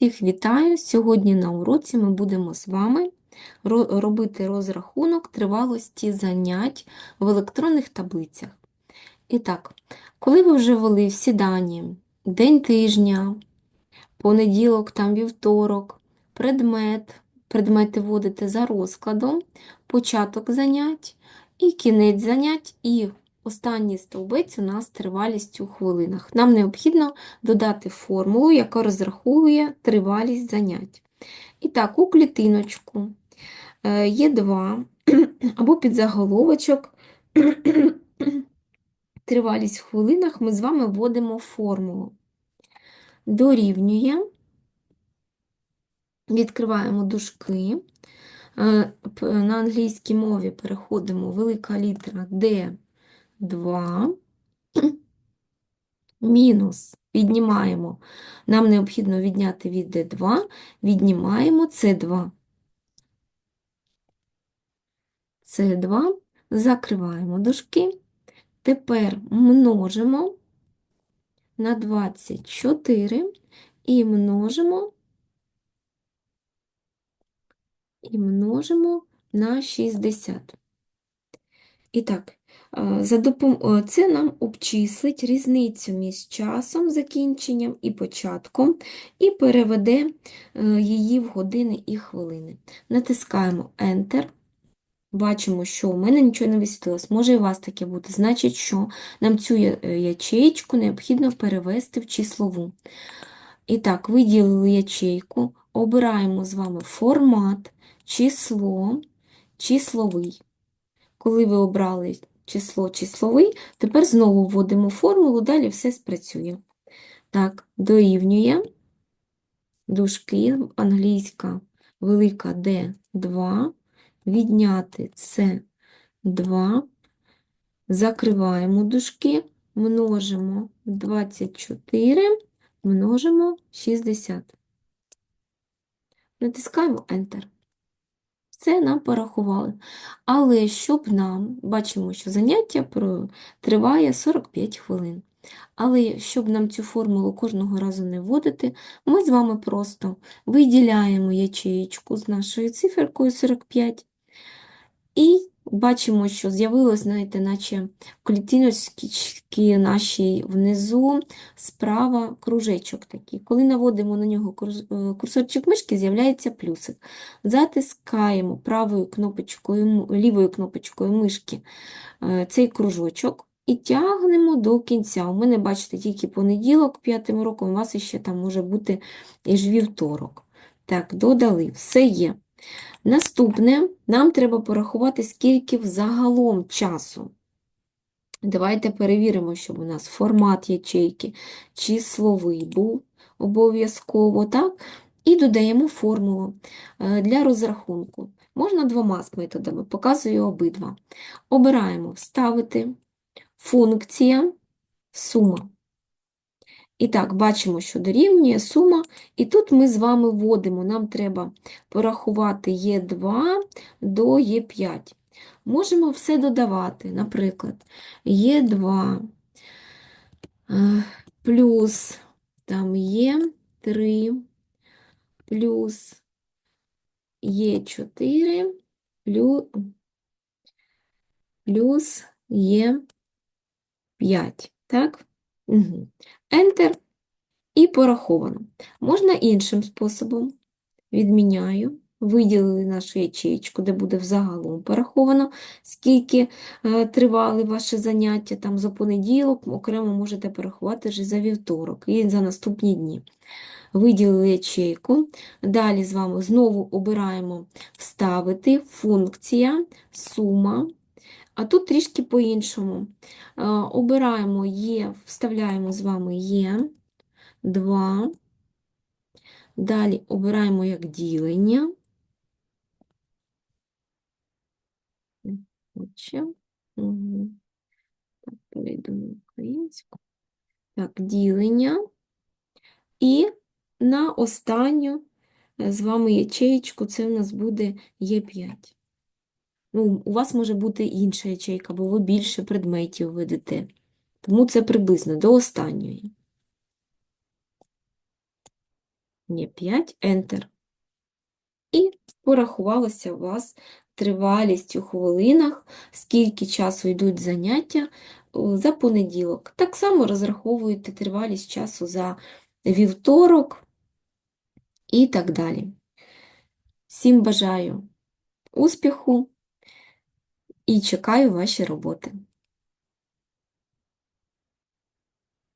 Всіх вітаю! Сьогодні на уроці ми будемо з вами робити розрахунок тривалості занять в електронних таблицях. І так, коли ви вже ввели всі дані, день тижня, понеділок, там вівторок, предмет, предмети вводите за розкладом, початок занять і кінець занять, і останній стовбець у нас тривалість у хвилинах. Нам необхідно додати формулу, яка розраховує тривалість занять. І так, у клітиночку е, є два або підзаголовочок. Тривалість в хвилинах ми з вами вводимо формулу. Дорівнює, відкриваємо дужки. Е, На англійській мові переходимо велика літера D2, мінус, віднімаємо, нам необхідно відняти від D2, віднімаємо C2. С2, закриваємо дужки. Тепер множимо на 24 і множимо, і множимо на 60. І так, е, е, це нам обчислить різницю між часом закінченням і початком і переведе е, її в години і хвилини. Натискаємо Enter. Бачимо, що у мене нічого не висвітилось. Може і у вас таке бути. Значить, що нам цю я- ячеєчку необхідно перевести в числову. І так, виділили ячейку, обираємо з вами формат, число, числовий. Коли ви обрали число числовий, тепер знову вводимо формулу, далі все спрацює. Так, дорівнює дужки, англійська велика D2, відняти С2, закриваємо дужки, множимо 24, множимо 60. Натискаємо Enter. Все нам порахували. Але щоб нам, бачимо, що заняття триває 45 хвилин. Але щоб нам цю формулу кожного разу не вводити, ми з вами просто виділяємо ячеєчку з нашою циферкою 45 і бачимо, що з'явилось, знаєте, наче в клітиночці нашій внизу справа кружечок такий. Коли наводимо на нього е, курсорчик мишки, з'являється плюсик. Затискаємо правою кнопочкою, лівою кнопочкою мишки е, цей кружочок і тягнемо до кінця. У мене, бачите, тільки понеділок, п'ятим роком, у вас ще там може бути і ж вівторок. Так, додали, все є. Наступне, нам треба порахувати, скільки взагалом часу. Давайте перевіримо, щоб у нас формат ячейки числовий був обов'язково, так? І додаємо формулу е, для розрахунку. Можна двома методами, показую обидва. Обираємо вставити функція сума. І так, бачимо, що дорівнює сума, і тут ми з вами вводимо, нам треба порахувати Є2 до Є5. Можемо все додавати, наприклад, Є2 е, плюс там Є3 плюс Є4 плюс, плюс Є5, так? Угу. Enter і пораховано. Можна іншим способом. Відміняю, виділили нашу ячеєчку, де буде взагалом пораховано, скільки е, тривали ваші заняття там за понеділок, окремо можете порахувати вже за вівторок і за наступні дні. Виділили ячейку. Далі з вами знову обираємо вставити функція, сума. А тут трішки по-іншому. Е, Обираємо є, вставляємо з вами є 2. Далі обираємо як ділення. Так, перейду на українську. Так, ділення. І на останню е, з вами ячеєчку це в нас буде Є5. Ну, у вас може бути інша ячейка, бо ви більше предметів ведете. Тому це приблизно до останньої. Ні, 5, Enter. І порахувалося у вас тривалість у хвилинах, скільки часу йдуть заняття за понеділок. Так само розраховуєте тривалість часу за вівторок і так далі. Всім бажаю успіху і чекаю ваші роботи.